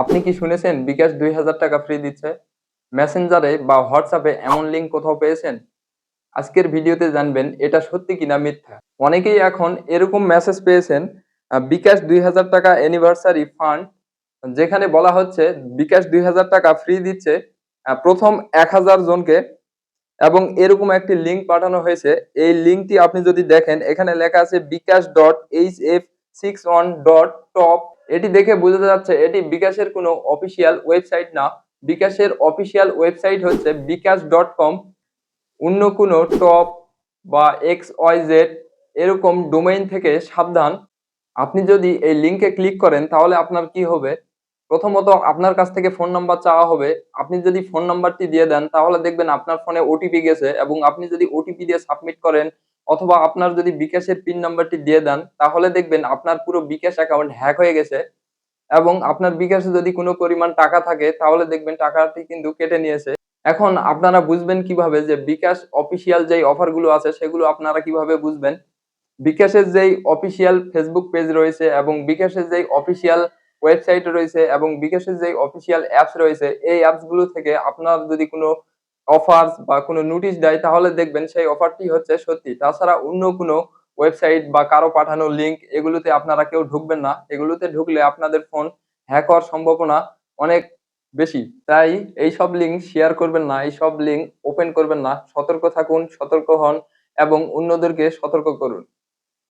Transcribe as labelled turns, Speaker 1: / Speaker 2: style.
Speaker 1: আপনি কি শুনেছেন বিকাশ দুই হাজার টাকা ফ্রি দিচ্ছে? মেসেঞ্জারে বা হোয়াটসঅ্যাপে এমন লিঙ্ক কোথাও পেয়েছেন? আজকের ভিডিওতে জানবেন এটা সত্যি কিনা মিথ্যা। অনেকেই এখন এরকম মেসেজ পেয়েছেন বিকাশ দুই হাজার টাকা অ্যানিভার্সারি ফান্ড যেখানে বলা হচ্ছে বিকাশ দুই হাজার টাকা ফ্রি দিচ্ছে প্রথম এক হাজার জনকে এবং এরকম একটি লিঙ্ক পাঠানো হয়েছে। এই লিঙ্কটি আপনি যদি দেখেন, এখানে লেখা আছে bKash dot H F six one dot top এটি দেখে বোঝা যাচ্ছে এটি বিকাশের কোনো অফিসিয়াল ওয়েবসাইট না। বিকাশের অফিসিয়াল ওয়েবসাইট হচ্ছে বিকাশ ডট কম। অন্য কোনো টপ বা এক্স ওয়াই জেড এরকম ডোমেইন থেকে সাবধান। আপনি যদি এই লিঙ্কে ক্লিক করেন, তাহলে আপনার কি হবে? প্রথমত আপনার কাছ থেকে ফোন নাম্বার চাওয়া হবে। আপনি যদি ফোন নাম্বারটি দিয়ে দেন, তাহলে দেখবেন আপনার ফোনে ওটিপি গেছে এবং আপনি যদি ওটিপি দিয়ে সাবমিট করেন অথবা আপনার যদি বিকাশের পিন নাম্বারটি দিয়ে দেন, তাহলে দেখবেন আপনার পুরো বিকাশ অ্যাকাউন্ট হ্যাক হয়ে গেছে এবং আপনার বিকাশে যদি কোনো পরিমাণ টাকা থাকে, তাহলে দেখবেন টাকাটি কিন্তু কেটে নিয়েছে। এখন আপনারা বুঝবেন কীভাবে যে বিকাশ অফিসিয়াল যেই অফারগুলো আছে, সেগুলো আপনারা কীভাবে বুঝবেন? বিকাশের যেই অফিসিয়াল ফেসবুক পেজ রয়েছে এবং বিকাশের যেই অফিসিয়াল ওয়েবসাইট রয়েছে এবং বিকাশের যেই অফিসিয়াল অ্যাপস রয়েছে, এই অ্যাপসগুলো থেকে আপনার যদি কোনো অফার্স বা কোনো নোটিশ দেয়, তাহলে দেখবেন সেই অফারটি হচ্ছে সত্যি। তাছাড়া অন্য কোনো ওয়েবসাইট বা কারও পাঠানো লিঙ্ক এগুলোতে আপনারা কেউ ঢুকবেন না। এগুলোতে ঢুকলে আপনাদের ফোন হ্যাক হওয়ার সম্ভাবনা অনেক বেশি। তাই এই সব লিঙ্ক শেয়ার করবেন না এই সব লিঙ্ক ওপেন করবেন না। সতর্ক থাকুন, সতর্ক হন এবং অন্যদেরকে সতর্ক করুন।